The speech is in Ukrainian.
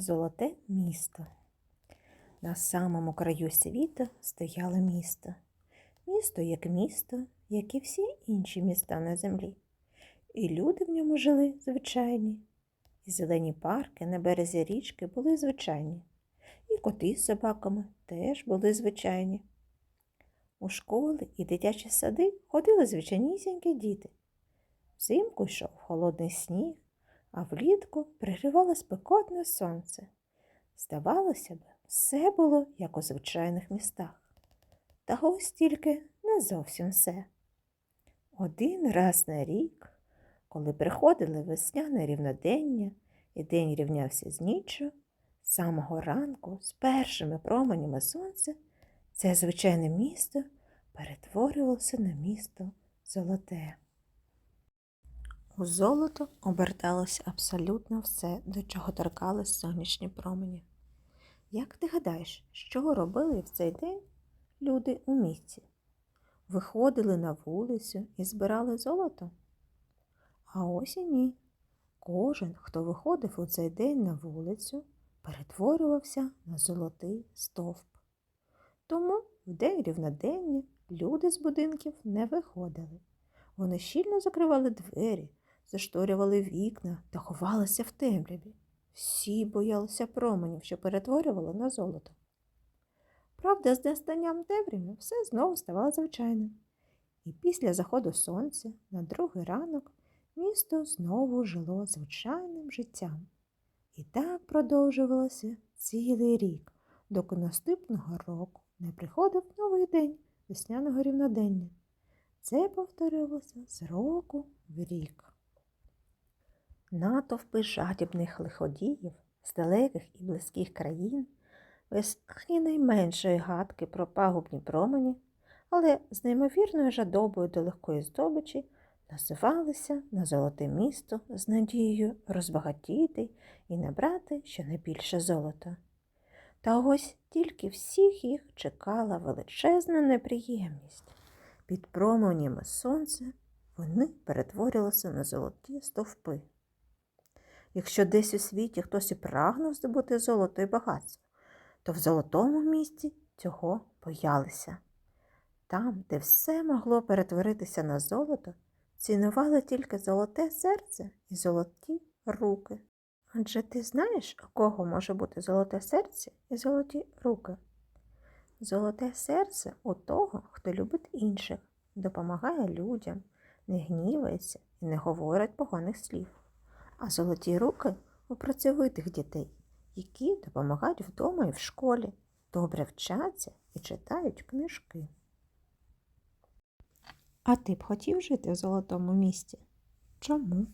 Золоте місто. На самому краю світу стояло місто. Місто як місто, як і всі інші міста на землі. І люди в ньому жили звичайні. І зелені парки на березі річки були звичайні. І коти з собаками теж були звичайні. У школи і дитячі сади ходили звичайнісінькі діти. Взимку йшов холодний сніг, а влітку пригрівало спекотне сонце. Здавалося б, все було як у звичайних містах. Та ось тільки не зовсім все. Один раз на рік, коли приходили весняне рівнодення і день рівнявся з ніччю, з самого ранку, з першими променями сонця, це звичайне місто перетворювалося на місто золоте. У золото оберталося абсолютно все, до чого торкались сонячні промені. Як ти гадаєш, що робили в цей день люди у місті? Виходили на вулицю і збирали золото? А ось і ні. Кожен, хто виходив у цей день на вулицю, перетворювався на золотий стовп. Тому в день рівнодення люди з будинків не виходили. Вони щільно закривали двері, зашторювали вікна та ховалися в темряві. Всі боялися променів, що перетворювало на золото. Правда, з настанням темряви все знову ставало звичайним. І після заходу сонця на другий ранок місто знову жило звичайним життям. І так продовжувалося цілий рік, доки наступного року не приходив новий день весняного рівнодення. Це повторювалося з року в рік. Натовпи жадібних лиходіїв з далеких і близьких країн, без ані найменшої гадки про пагубні промені, але з неймовірною жадобою до легкої здобичі насувалися на золоте місто з надією розбагатіти і набрати щонайбільше золота. Та ось тільки всіх їх чекала величезна неприємність. Під променями сонця вони перетворилися на золоті стовпи. Якщо десь у світі хтось і прагнув здобути золото і багатство, то в золотому місті цього боялися. Там, де все могло перетворитися на золото, цінували тільки золоте серце і золоті руки. Адже ти знаєш, у кого може бути золоте серце і золоті руки? Золоте серце у того, хто любить інших, допомагає людям, не гнівається і не говорить поганих слів. А золоті руки у працьовитих дітей, які допомагають вдома і в школі, добре вчаться і читають книжки. А ти б хотів жити в золотому місті? Чому?